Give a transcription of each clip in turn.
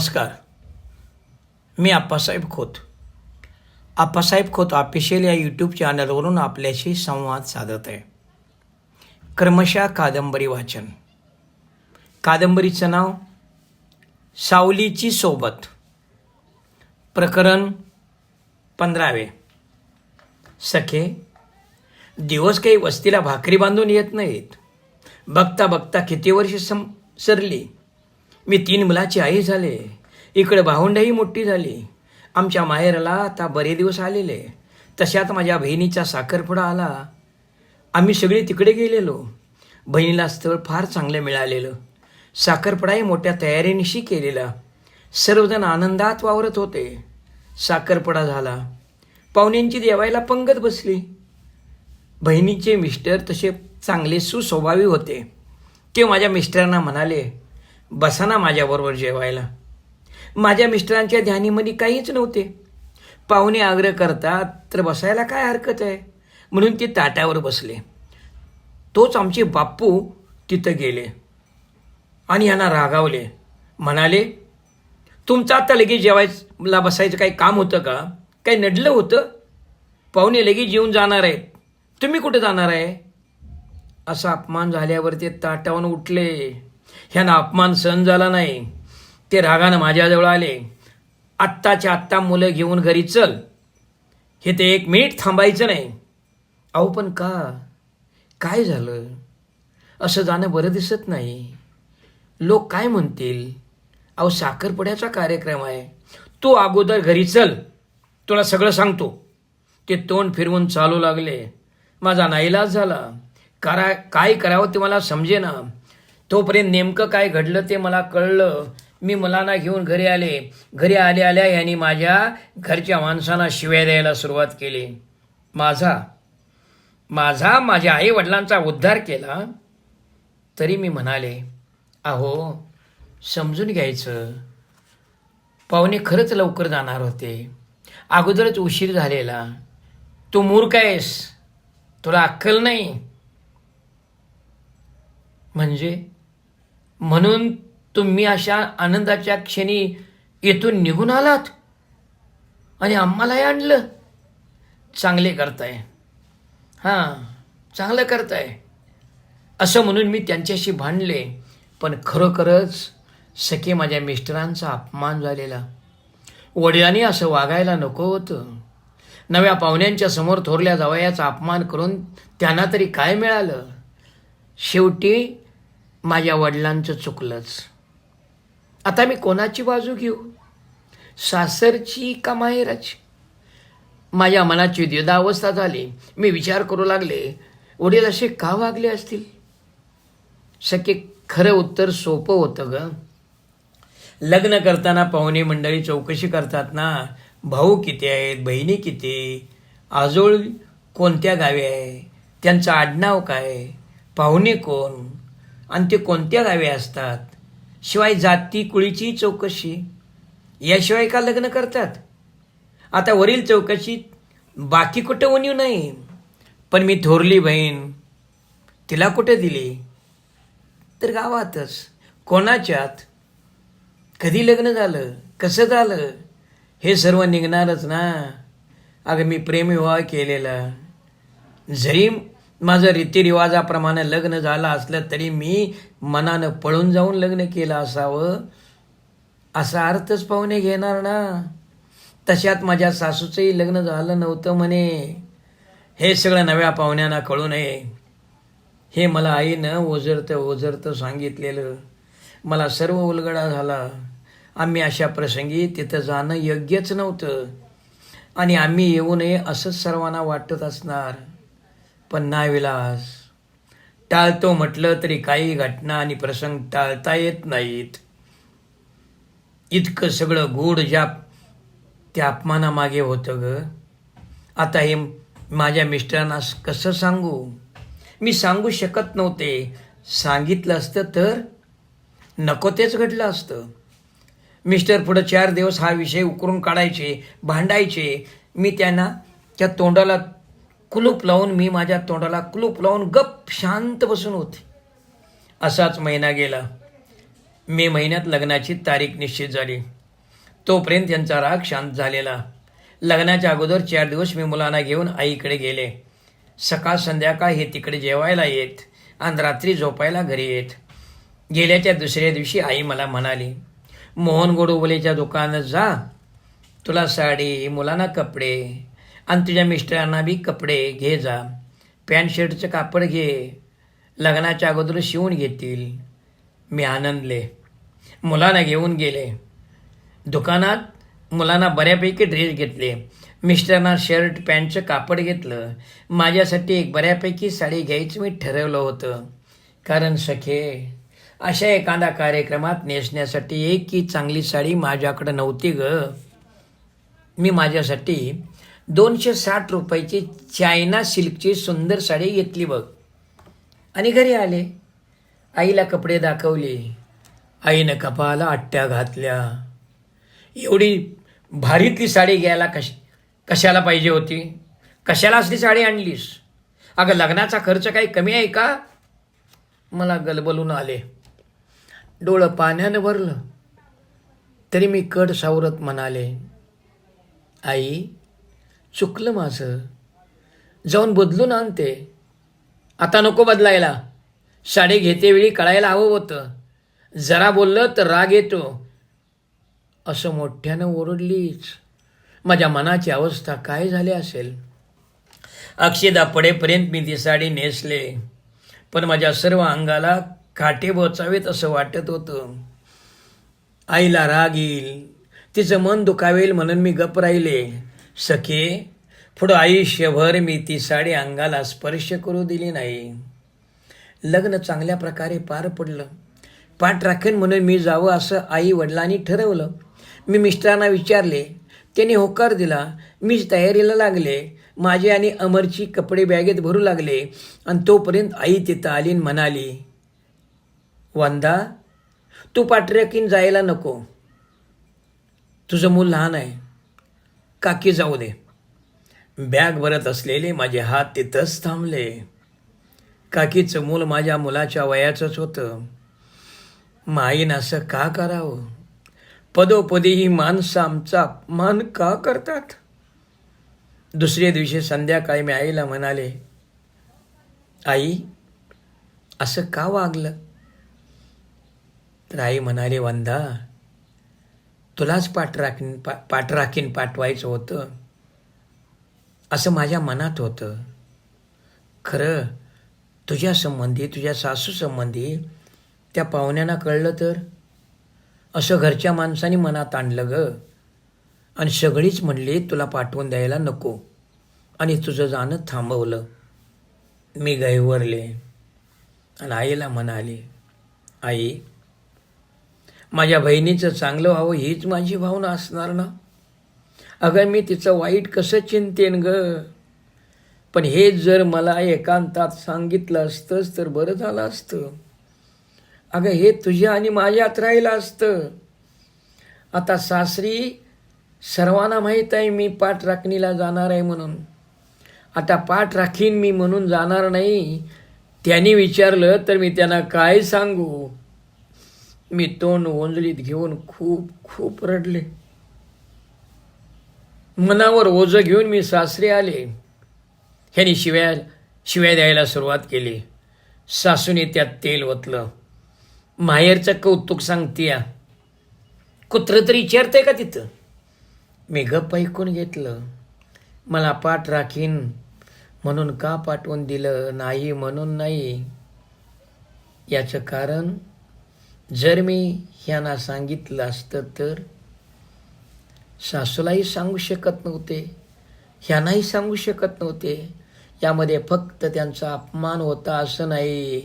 नमस्कार. मी आप्पासाहेब खोत. आप्पासाहेब खोत ऑफिशियल या यूट्यूब चॅनलवरून आपल्याशी संवाद साधत आहे. क्रमशः कादंबरी वाचन. कादंबरीचं नाव सावलीची सोबत. प्रकरण पंधरावे. सखे दिवस काही वस्तीला भाकरी बांधून येत नाहीत. बघता बघता किती वर्ष सम सरली. मी तीन मुलाची आई झाले. इकडे भावंडही मोठी झाली. आमच्या माहेरला आता बरे दिवस आलेले. तशात माझ्या बहिणीचा साखरपुडा आला. आम्ही सगळे तिकडे गेलेलो. बहिणीला स्थळ फार चांगलं मिळालेलं. साखरपुडाही मोठ्या तयारीनिशी केलेला. सर्वजण आनंदात वावरत होते. साखरपुडा झाला. पाहुण्यांची देवायला पंगत बसली. बहिणीचे मिस्टर तसे चांगले सुस्वभावी होते. ते माझ्या मिस्टरांना म्हणाले बसा ना माझ्याबरोबर जेवायला. माझ्या मिस्टरांच्या ध्यानीमध्ये काहीच नव्हते. पाहुणे आग्रह करतात तर बसायला काय हरकत आहे? म्हणून ते ताटावर बसले. तोच आमचे बाप्पू तिथं गेले आणि यांना रागावले. म्हणाले तुमचं आता लगेच जेवायला बसायचं काही काम होतं का? काही नडलं होतं? पाहुणे लगेच जेवून जाणार आहेत. तुम्ही कुठं जाणार आहे? असा अपमान झाल्यावर ते ताटावून उठले. ह्यांना अपमान सहन झाला नाही. ते रागानं माझ्याजवळ आले. आत्ताच्या आत्ता मुलं घेऊन घरी चल. हे ते एक मिनिट थांबायचं नाही. अहो पण का? काय झालं? असं जाणं बरं दिसत नाही. लोक काय म्हणतील? अहो साखरपुड्याचा कार्यक्रम आहे. तू अगोदर घरी चल. तुला सगळं सांगतो. ते तोंड फिरवून चालू लागले. माझा नाईलाज झाला. करा काय करावं ते मला समजेना. तोपर्यंत नेमकं काय घडलं ते मला कळलं. मी मुलांना घेऊन घरी आले. घरी आल्या आल्या यांनी माझ्या घरच्या माणसांना शिव्या द्यायला सुरुवात केली. माझा माझा माझ्या आई वडिलांचा उद्धार केला. तरी मी म्हणाले अहो समजून घ्यायचं. पाहुणे खरंच लवकर जाणार होते. अगोदरच उशीर झालेला. तू मूर्ख आहेस. तुला अक्कल नाही. म्हणजे म्हणून तुम्ही अशा आनंदाच्या क्षणी येथून निघून आलात? आणि आम्हालाही आणलं. चांगले करताय. हां चांगलं करताय. असं म्हणून मी त्यांच्याशी भांडले. पण खरोखरच सखे माझ्या मिस्टरांचा अपमान झालेला. वडिलांनी असं वागायला नको होतं. नव्या पाहुण्यांच्या समोर थोरल्या जावयाचा अपमान करून त्यांना तरी काय मिळालं? शेवटी माझ्या वडिलांचं चुकलंच. आता मी कोणाची बाजू घेऊ? सासरची का माहेराची? माझ्या मनाची द्विधावस्था झाली. मी विचार करू लागले वडील असे का वागले असतील? सके खरं उत्तर सोपं होतं ग. लग्न करताना पाहुणे मंडळी चौकशी करतात ना. भाऊ किती आहेत? बहिणी किती? आजोळ कोणत्या गावी आहे? त्यांचं आडनाव काय? पाहुणे कोण? आणि ते कोणत्या गावी असतात? शिवाय जाती कुळीची चौकशी. याशिवाय का लग्न करतात. आता वरील चौकशीत बाकी कुठं उणीव नाही. पण मी थोरली बहीण तिला कुठे दिली? तर गावातच. कोणाच्यात? कधी लग्न झालं? कसं झालं? हे सर्व निघणारच ना. अगं मी प्रेमविवाह केलेला. जरी माझं रीतिरिवाजाप्रमाणे लग्न झालं असलं तरी मी मनानं पळून जाऊन लग्न केलं असावं. असा अर्थच पाहुणे घेणार ना. तशात माझ्या सासूचंही लग्न झालं नव्हतं म्हणे. हे सगळं नव्या पाहुण्यांना कळू नये. हे मला आईनं ओझरतं ओझरतं सांगितलेलं. मला सर्व उलगडा झाला. आम्ही अशा प्रसंगी तिथं जाणं योग्यच नव्हतं. आणि आम्ही येऊ नये असंच सर्वांना वाटत असणार. पण नाविलास टाळतो म्हटलं तरी काही घटना आणि प्रसंग टाळता येत नाहीत. इतकं सगळं गोड ज्या त्या अपमानामागे होतं ग. आता हे माझ्या मिस्टरांना कसं सांगू? मी सांगू शकत नव्हते. सांगितलं असतं तर नको तेच घडलं असतं. मिस्टर पुढं चार दिवस हा विषय उकरून काढायचे भांडायचे. मी त्यांना त्या तोंडाला कुलूप लावून मी माझ्या तोंडाला कुलूप लावून गप शांत बसून होते. असाच महिना गेला. मे महिन्यात लग्नाची तारीख निश्चित झाली. तोपर्यंत त्यांचा राग शांत झालेला. लग्नाच्या अगोदर चार दिवस मी मुलांना घेऊन आईकडे गेले. सकाळ संध्याकाळ हे तिकडे जेवायला येत आणि रात्री झोपायला घरी येत. गेल्याच्या दुसऱ्या दिवशी आई मला म्हणाली मोहन गोडोबलेच्या दुकानात जा. तुला साडी मुलांना कपडे आणि तुझ्या मिस्टरांना बी कपडे घे जा. पॅन्ट शर्टचं कापड घे. लग्नाच्या अगोदर शिवून घेतील. मी आनंदले. मुलांना घेऊन गेले. दुकानात मुलांना बऱ्यापैकी ड्रेस घेतले. मिस्टरांना शर्ट पॅन्टचं कापड घेतलं. माझ्यासाठी एक बऱ्यापैकी साडी घ्यायचं मी ठरवलं होतं. कारण सखे अशा एखादा कार्यक्रमात नेसण्यासाठी एक की चांगली साडी माझ्याकडं नव्हती ग. मी माझ्यासाठी दोनशे साठ रुपयाची चायना सिल्कची सुंदर साडी घेतली बघ. आणि घरी आले. आईला कपडे दाखवले. आईनं कपाला आट्ट्या घातल्या. एवढी भारीतली साडी घ्यायला कश कशाला पाहिजे होती? कशाला असली साडी आणलीस? अगं लग्नाचा खर्च काही कमी आहे का? मला गलबलून आले. डोळं पाण्यानं भरलं. तरी मी कड सावरत म्हणाले आई चुकलं माझं. जाऊन बदलून आणते आता नको बदलायला. साडी घेतेवेळी कळायला हवं होतं. जरा बोललं तर राग येतो. असं मोठ्यानं ओरडलीच. माझ्या मनाची अवस्था काय झाली असेल? अक्षदा पडेपर्यंत मी ती साडी नेसले. पण माझ्या सर्व अंगाला काटे बोचावेत असं वाटत होतं. आईला राग येईल. तिचं मन दुखावेल म्हणून मी गप राहिले. सखे पुढं आयुष्यभर मी ती साडी अंगाला स्पर्श करू दिली नाही. लग्न चांगल्या प्रकारे पार पडलं. पाठ राखेन म्हणून मी जावं असं आई वडिलांनी ठरवलं. मी मिस्टरांना विचारले त्यांनी होकार दिला. मीच तयारीला लागले. माझे आणि अमरची कपडे बॅगेत भरू लागले. आणि तोपर्यंत आई तिथं आली म्हणाली वंदा तू पाठराखीन जायला नको. तुझं मूल लहान आहे. काकी जाऊ दे. बॅग भरत असलेले माझे हात तिथंच थांबले. काकीचं मूल माझ्या मुलाच्या वयाचंच होतं. माईन असं का करावं? पदोपदी ही माणसं आमचा अपमान का करतात? दुसऱ्या दिवशी संध्याकाळी मी आईला म्हणाले आई असं का वागलं? तर आई म्हणाले वंदा तुलाच पाठराखीन पा पाठराखीन पाठवायचं होतं. असं माझ्या मनात होतं. खरं तुझ्या संबंधी तुझ्या सासू संबंधी त्या पाहुण्यांना कळलं तर? असं घरच्या माणसाने मनात आणलं ग. आणि सगळीच म्हणली तुला पाठवून द्यायला नको. आणि तुझं जाणं थांबवलं. मी गैवरले आणि आईला म्हणाले आई माझ्या बहिणीचं चांगलं व्हावं हीच माझी भावना असणार ना? अगं मी तिचं वाईट कसं चिंतेन ग? पण हे जर मला एकांतात सांगितलं असतंच तर बरं झालं असतं. अगं हे तुझ्या आणि माझ्यात राहिलं असतं. आता सासरी सर्वांना माहीत आहे मी पाठ राखणीला जाणार आहे म्हणून. आता पाठ राखीन मी म्हणून जाणार नाही. त्यांनी विचारलं तर मी त्यांना काय सांगू? मी तोंड ओंजलीत घेऊन खूप खूप रडले. मनावर ओझं घेऊन मी सासरे आले. ह्यानी शिव्या शिव्या द्यायला सुरुवात केली. सासूने त्यात तेल ओतलं. माहेरचं कौतुक सांगतीया. कुत्र तरी विचारतंय का तिथं? मी गप्प ऐकून घेतलं. मला पाठ राखीन. म्हणून का पाठवून दिलं नाही म्हणून नाही. याचं कारण जर मी ह्यांना सांगितलं असतं तर सासूलाही सांगू शकत नव्हते ह्यांनाही सांगू शकत नव्हते. यामध्ये फक्त त्यांचा अपमान होता असं नाही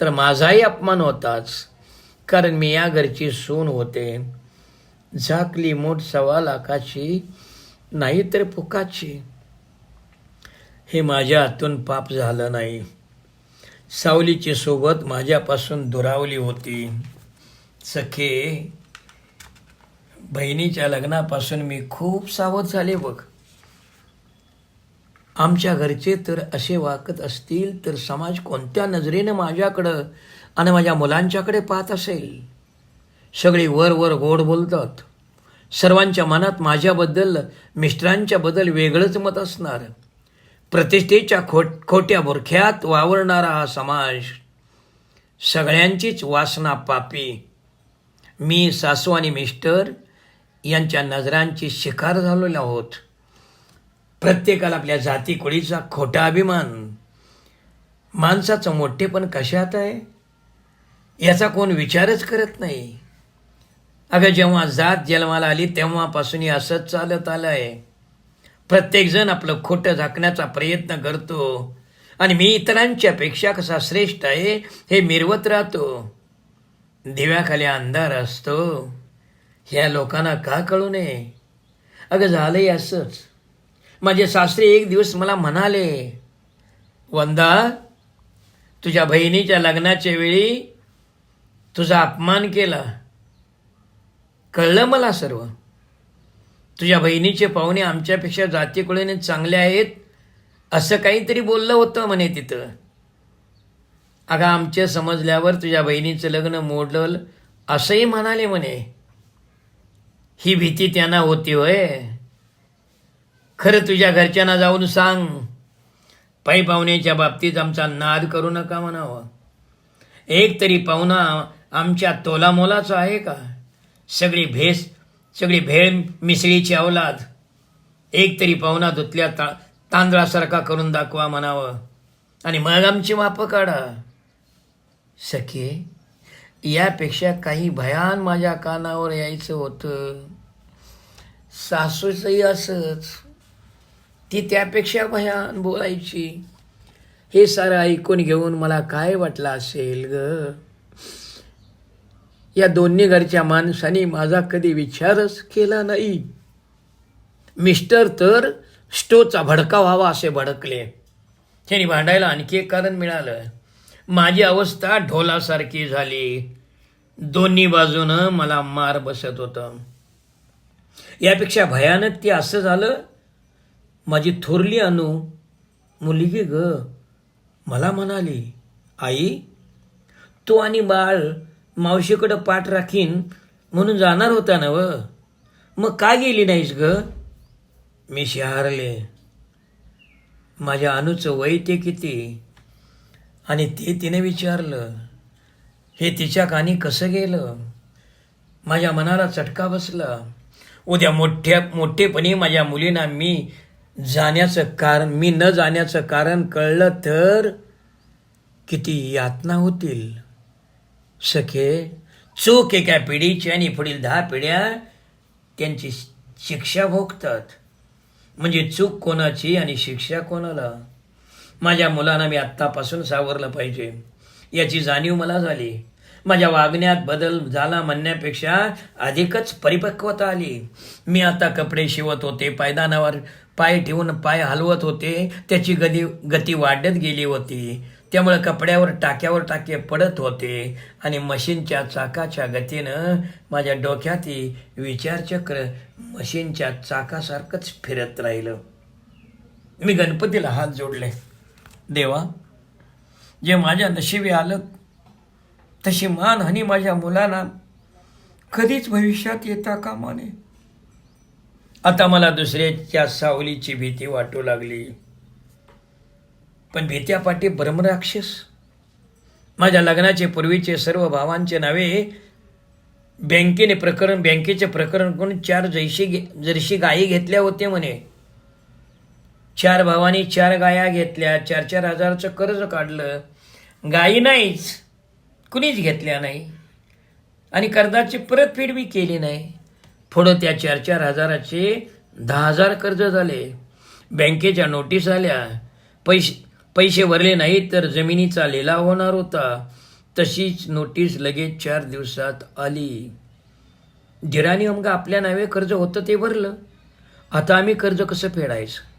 तर माझाही अपमान होताच. कारण मी या घरची सून होते. झाकली मोठ सव्वा लाखाची नाही तर फुकाची. हे माझ्या हातून पाप झालं नाही. सावलीची सोबत माझ्यापासून दुरावली होती. सखे बहिणीच्या लग्नापासून मी खूप सावध झाले बघ. आमच्या घरचे तर असे वाकत असतील तर समाज कोणत्या नजरेनं माझ्याकडं आणि माझ्या मुलांच्याकडे पाहत असेल? सगळी वर वर गोड बोलतात. सर्वांच्या मनात माझ्याबद्दल मिस्टरांच्याबद्दल वेगळंच मत असणार. प्रतिष्ठेच्या खोट खोट्या बुरख्यात वावरणारा हा समाज सगळ्यांचीच वासना पापी. मी सासू आणि मिस्टर यांच्या नजरांची शिकार झालेलो आहोत. प्रत्येकाला आपल्या जाती कुळीचा खोटा अभिमान. माणसाचं मोठेपण कशात आहे? याचा कोण विचारच करत नाही. अगं जेव्हा जात जन्माला आली तेव्हापासून हे असंच चालत आलं आहे प्रत्येकजण आपलं खोटं झाकण्याचा प्रयत्न करतो. आणि मी इतरांच्या पेक्षा कसा श्रेष्ठ आहे हे मिरवत राहतो. दिव्याखाली अंधार असतो. ह्या लोकांना का कळू नये? अगं झालंय असंच. माझे सासरे एक दिवस मला म्हणाले वंदा तुझ्या बहिणीच्या लग्नाच्या वेळी तुझा अपमान केला. कळलं मला सर्व? तुझ्या बहिणीचे पाहुणे आमच्यापेक्षा जातीकुळीने चांगले आहेत असं काहीतरी बोललं होतं म्हणे तिथं. अगं आमच्या समजल्यावर तुझ्या बहिणीचं लग्न मोडलं असंही म्हणाले म्हणे. ही भीती त्यांना होती होय. खरं तुझ्या घरच्यांना जाऊन सांग. पायी पाहुण्याच्या बाबतीत आमचा नाद करू नका म्हणावं. एक तरी पाहुणा आमच्या तोलामोलाचा आहे का? सगळी भेस सगळी भेळ मिसळीची अवलाद एक तरी पाहुणा धुतल्या ता तांदळासारखा करून दाखवा म्हणावं. आणि मग आमची मापं काढा. सखे यापेक्षा काही भयान माझ्या कानावर यायचं होतं. सासूचंही असंच. ती त्यापेक्षा भयान बोलायची. हे सारं ऐकून घेऊन मला काय वाटलं असेल ग? या दोन्ही घरच्या माणसाने माझा कधी विचारच केला नाही. मिस्टर तर स्टोचा भडका व्हावा असे भडकले. त्यांनी भांडायला आणखी एक कारण मिळालं. माझी अवस्था ढोलासारखी झाली. दोन्ही बाजूनं मला मार बसत होतं. यापेक्षा भयानक ती असं झालं माझी थोरली अनु मुलगी ग मला म्हणाली आई तू आणि बाळ मावशीकडं पाठ राखीन म्हणून जाणार होता ना व? मग का गेली नाहीस ग? मी शहारले. माझ्या अनुचं वय ते किती? आणि ते तिने विचारलं हे तिच्या कानी कसं गेलं? माझ्या मनाला चटका बसला. उद्या मोठ्या मोठेपणी माझ्या मुलींना मी जाण्याचं कारण मी न जाण्याचं कारण कळलं तर किती यातना होतील. सखे चूक एका पिढीची आणि पुढील दहा पिढ्या त्यांची शिक्षा भोगतात. म्हणजे चूक कोणाची आणि शिक्षा कोणाला? माझ्या मुलांना मी आत्तापासून सावरलं पाहिजे. याची जाणीव मला झाली. माझ्या वागण्यात बदल झाला म्हणण्यापेक्षा अधिकच परिपक्वता आली. मी आता कपडे शिवत होते पायदानावर पाय ठेवून पाय हलवत होते. त्याची गती गती वाढत गेली होती. त्यामुळे कपड्यावर टाक्यावर टाके पडत होते आणि मशीनच्या चाकाच्या गतीनं माझ्या डोक्यातही विचारचक्र मशीनच्या चाकासारखंच फिरत राहिलं. मी गणपतीला हात जोडले. देवा जे माझ्या नशिबी आलं तशी मानहानी माझ्या मुलांना कधीच भविष्यात येता कामा नये. आता मला दुसऱ्याच्या सावलीची भीती वाटू लागली. पण भीत्यापाठी ब्रह्मराक्षस माझ्या लग्नाचे पूर्वीचे सर्व भावांचे नावे बँकेने प्रकरण बँकेचे प्रकरण करून चार जैशी घे जर्शी गायी घेतल्या होते म्हणे. चार भावानी चार गाया घेतल्या चार चार हजारचं कर्ज काढलं. गायी नाहीच कुणीच घेतल्या नाही. आणि कर्जाची परतफेड बी केली नाही. पुढं त्या चार चार हजाराचे दहा हजार कर्ज झाले. बँकेच्या नोटीस आल्या. पैसे पैसे भरले नाही तर जमिनीचा लिलाव होणार होता. तशीच नोटीस लगेच चार दिवसात आली. धीराने अमगा आपल्या नावे कर्ज होतं ते भरलं. आता आम्ही कर्ज कसं फेडायचं?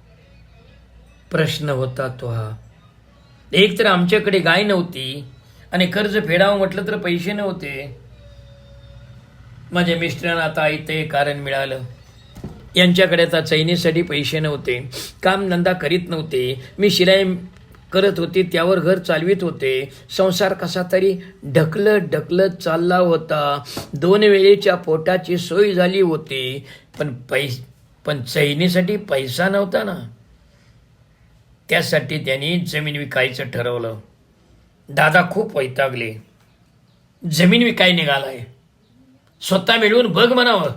प्रश्न होता तो हा. एक तर आमच्याकडे गाय नव्हती आणि कर्ज फेडावं म्हटलं तर पैसे नव्हते. माझ्या मिस्टरांना आता इथे कारण मिळालं. यांच्याकडे आता चैनीसाठी पैसे नव्हते. कामधंदा करीत नव्हते. मी शिलाई करत होते त्यावर घर चालवित होते. संसार कसा तरी ढकलत ढकलत चालला होता. दोन वेळेच्या पोटाची सोय झाली होती. पण पैस पण चैनीसाठी पैसा नव्हता ना. त्यासाठी त्यांनी जमीन विकायचं ठरवलं. दादा खूप वैतागले. जमीन विकाय निघालाय. स्वतः मिळवून बघ म्हणावं.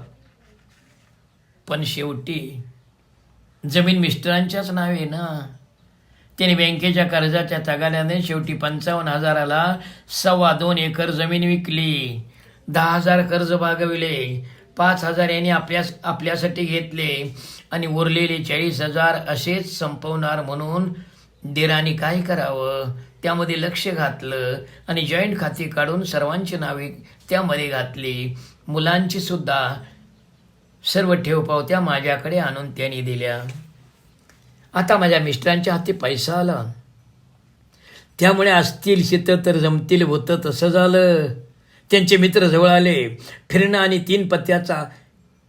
पण शेवटी जमीन मिस्टरांच्याच नावे ना. त्याने बँकेच्या कर्जाच्या तगाल्याने शेवटी पंचावन्न हजाराला सव्वा दोन एकर जमीन विकली. दहा हजार कर्ज भागविले पाच हजार यांनी आपल्या आपल्यासाठी घेतले. आणि उरलेले चाळीस हजार असेच संपवणार म्हणून दिराने काय करावं? त्यामध्ये लक्ष घातलं आणि जॉईंट खाती काढून सर्वांची नावे त्यामध्ये घातली. मुलांची सुद्धा सर्व ठेवपावत्या माझ्याकडे आणून त्यांनी दिल्या. आता माझ्या मिस्टरांच्या हाती पैसा आला. त्यामुळे असतील शेतं तर जमतील होतं तसं झालं. त्यांचे मित्र जवळ आले. फिरणं आणि तीन पत्त्याचा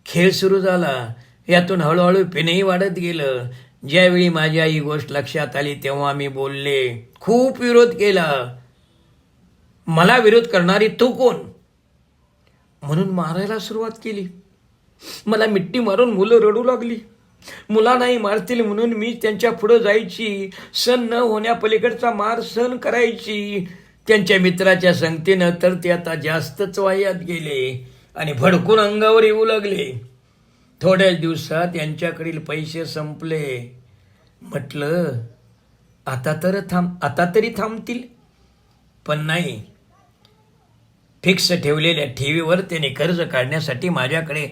खेळ सुरू झाला. यातून हळूहळू पिणही वाढत गेलं. ज्यावेळी माझ्या ही गोष्ट लक्षात आली तेव्हा मी बोलले खूप विरोध केला. मला विरोध करणारी तू कोण? म्हणून मारायला सुरुवात केली. मला मिट्टी मारून मुलं रडू लागली. मुलांनाही मारतील म्हणून मी त्यांच्या पुढं जायची. सण न होण्यापलीकडचा मार सण करायची. त्यांच्या मित्राच्या संगतीनं तर ते आता जास्तच वाह्यात गेले आणि भडकून अंगावर येऊ लागले. थोड्याच दिवसात यांच्याकडील पैसे संपले. म्हटलं आता तर थांब आता तरी थांबतील. पण नाही. फिक्स ठेवलेल्या ठेवीवर त्याने कर्ज काढण्यासाठी माझ्याकडे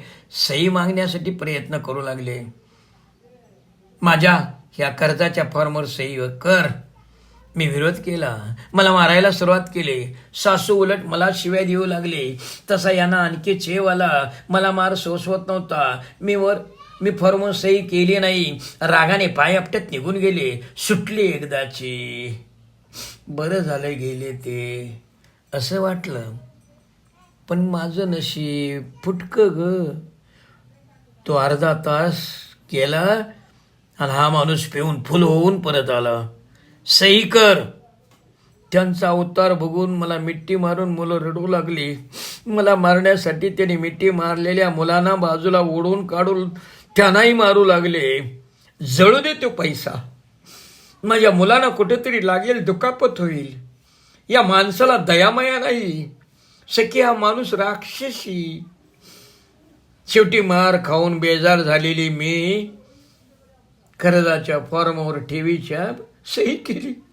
सही मागण्यासाठी प्रयत्न करू लागले. माझ्या ह्या कर्जाच्या फॉर्मवर सही कर. मी विरोध केला. मला मारायला सुरुवात केली. सासू उलट मला शिव्या देऊ लागले. तसा यांना आणखी चेव आला मला मार सोसवत नव्हता. मी वर मी फॉर्मवर सही केली नाही. रागाने पाय आपट्यात निघून गेले. सुटली एकदाची. बरं झालं गेले ते. असं वाटलं. पण माझं नशीब फुटकं ग. तो अर्धा तास केला आणि हा माणूस पिऊन फुल होऊन परत आला. सही कर. त्यांचा अवतार बघून मला मिट्टी मारून मुलं रडू लागली. मला मारण्यासाठी त्यांनी मिट्टी मारलेल्या मुलांना बाजूला ओढून काढून त्यांनाही मारू लागले. जळू दे तो पैसा. माझ्या मुलांना कुठेतरी लागेल दुखापत होईल. या माणसाला दयामया नाही. सखी हा माणूस राक्षसी. शेवटी मार खाऊन बेजार झालेली मी कर्जाच्या फॉर्मवर ठेवीच्या सही केली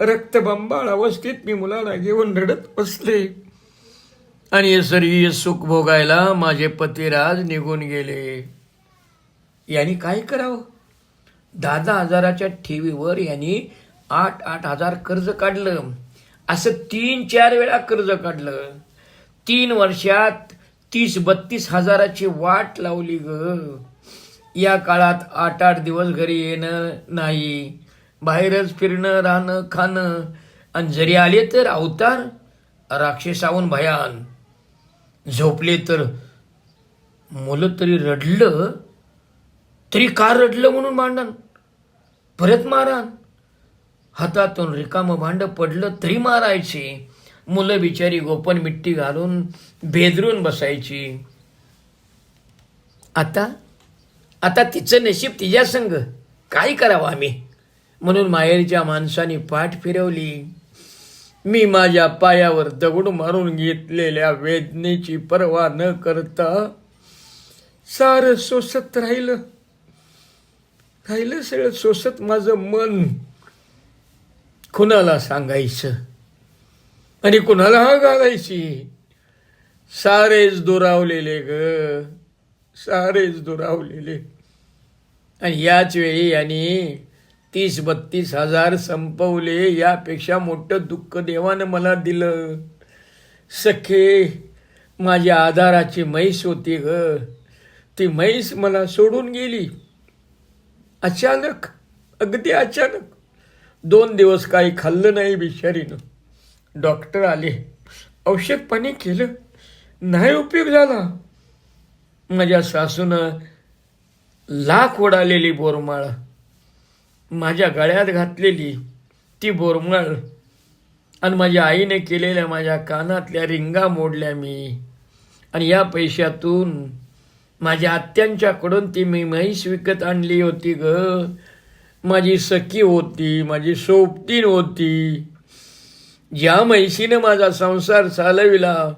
रक्तबंबाळ अवस्थेत मी मुलाला घेऊन रडत बसले. आणि हे सर्व सुख भोगायला माझे पतिराज निघून गेले. यांनी काय करावं? दहा दहा हजाराच्या ठेवीवर यांनी आठ आठ हजार कर्ज काढलं. असं तीन चार वेळा कर्ज काढलं. तीन वर्षात तीस बत्तीस हजाराची वाट लावली ग. या काळात आठ आठ दिवस घरी येणं नाही. बाहेरच फिरणं राहणं खाणं. आणि जरी आले तर अवतार राक्षसाहून भयान. झोपले तर मुलं तरी रडलं. तरी का रडलं म्हणून मांडण? परत मारान हातातून रिकामं भांड पडलं तरी मारायचे. मुलं बिचारी गोपन मिट्टी घालून भेदरून बसायची. आता? आता तिचं नशीब तिच्या संग काय करावं आम्ही? म्हणून माहेरच्या माणसाने पाठ फिरवली. मी माझ्या पायावर दगड मारून घेतलेल्या वेदनेची पर्वा न करता सारं सोसत राहिलं. राहिलं सगळं सोसत माझं मन. कुणाला सांगायचं? आणि कुणाला हा घालायची? सारेच दुरावलेले ग. सारेच दुरावलेले. आणि याच वेळी यांनी तीस बत्तीस हजार संपवले यापेक्षा मोठं दुःख देवानं मला दिलं. सखे माझ्या आधाराची म्हैस होती ग. ती म्हैस मला सोडून गेली. अचानक अगदी अचानक. दोन दिवस काही खाल्लं नाही बिचारीनं. डॉक्टर आले. औषध पाणी केलं. नाही उपयोग झाला. माझ्या सासूनं लाख ओढालेली बोरमाळा. माझ्या गळ्यात घातलेली ती बोरमळ आणि माझ्या आईने केलेल्या माझ्या कानातल्या रिंगा मोडल्या मी. आणि या पैशातून माझ्या आत्यांच्याकडून ती मी म्हैस विकत आणली होती ग. माझी सखी होती माझी सोबतीन होती. ज्या म्हैशीनं माझा संसार चालविला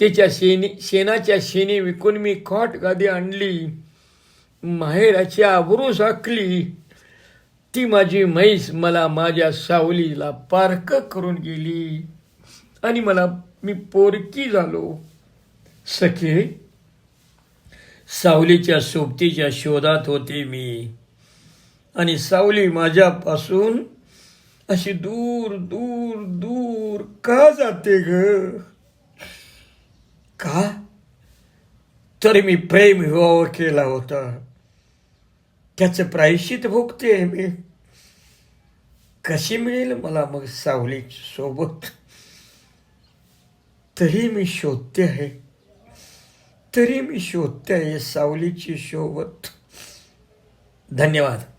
तिच्या शेणी शेणाच्या शेणी विकून मी खॉट गादी आणली माहेराची आबरू साखली. ती माझी म्हैस मला माझ्या सावलीला पारख करून गेली. आणि मला मी पोरकी झालो. सखे सावलीच्या सोबतीच्या शोधात होते मी. आणि सावली माझ्यापासून अशी दूर दूर दूर का जाते ग? का? तर मी प्रेम विवाह केला होता. त्याचं प्रायश्चित भोगते मी. कशी मिळेल मला मग सावली सोबत? तरी मी शोधते आहे. तरी मी शोधते आहे सावलीची सोबत धन्यवाद.